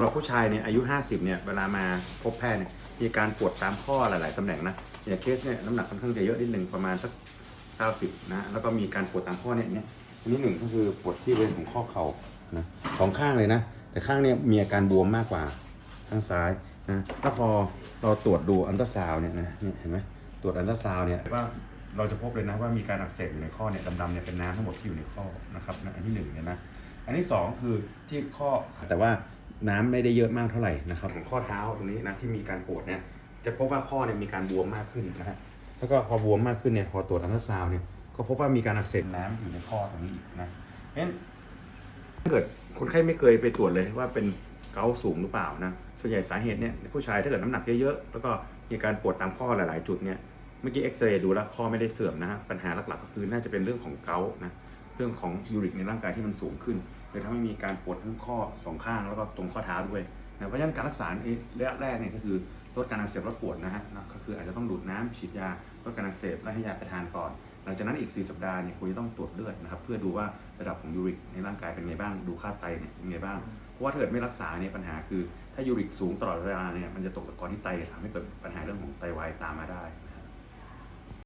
เราผู้ชายเนี่ยอายุ 50เนี่ยเวลามาพบแพทย์เนี่ยมีการปวดตามข้อหลาย ๆตำแหน่งนะอย่างเคสเนี่ยน้ำหนักค่อนข้างจะเยอะนิดหนึ่งประมาณสัก 90นะแล้วก็มีการปวดตามข้อเนี่ยเนี่ยอันนี้หนึ่งก็คือปวดที่บริเวณของข้อเข่านะสองข้างเลยนะ แต่ข้างเนี่ยมีอาการบวมมากกว่าข้างซ้ายนะแล้วพอเราตรวจดูอันตราซาวเนี่ยนะเนี่ยเห็นไหมตรวจอันตราซาวเนี่ยว่าเราจะพบเลยนะว่ามีการอักเสบอยู่ในข้อเนี่ยดำๆเนี่ยเป็นน้ำทั้งหมดที่อยู่ในข้อนะครับนะอันที่หนึ่งเนี่ยนะอันที่สองคือที่ข้อแต่ว่า น้ำไม่ได้เยอะมากเท่าไหร่นะครับของข้อเท้าตรงนี้นะที่มีการปวดเนี่ยจะพบว่าข้อเนี่ยมีการบวมมากขึ้นนะฮะแล้วก็พอบวมมากขึ้นเนี่ยพอตรวจอัลตราซาวน์เนี่ยก็พบว่ามีการอักเสบน้ำอยู่ในข้อตรงนี้อีกนะเพราะฉะนั้นถ้าเกิดคนไข้ไม่เคยไปตรวจเลยว่าเป็นเกาต์สูงหรือเปล่านะส่วนใหญ่สาเหตุเนี่ยผู้ชายถ้าเกิดน้ำหนักเยอะๆแล้วก็มีการปวดตามข้อหลาย ๆ จุดเนี่ยเมื่อกี้เอ็กซเรย์ดูแล้วข้อไม่ได้เสื่อมนะฮะปัญหาหลักๆก็คือน่าจะเป็นเรื่องของเกาต์นะเรื่องของยูริกในร่างกายที่มันสูงขึ้นเลยทำให้มีการปวดทั้งข้อสองข้างแล้วก็ตรงข้อเท้าด้วยนะเพราะฉะนั้นการรักษาในระยะแรกเนี่ยก็คือลดการอักเสบลดปวดนะฮะก็คืออาจจะต้องดูดน้ำฉีดยาลดการอักเสบและให้ยาไปทานก่อน หลังจากนั้นอีก 4 สัปดาห์เนี่ยคุณจะต้องตรวจเลือดนะครับเพื่อดูว่าระดับของยูริกในร่างกายเป็นไงบ้าง ดูค่าไตเนี่ยเป็นไงบ้าง เพราะว่าถ้าเกิดไม่รักษาเนี่ยปัญหาคือถ้ายูริกสูงตลอดเวลาเนี่ยมันจะตกตะกอนที่ไตทำให้เกิดปัญหาเรื่องของไตวายตามมาได้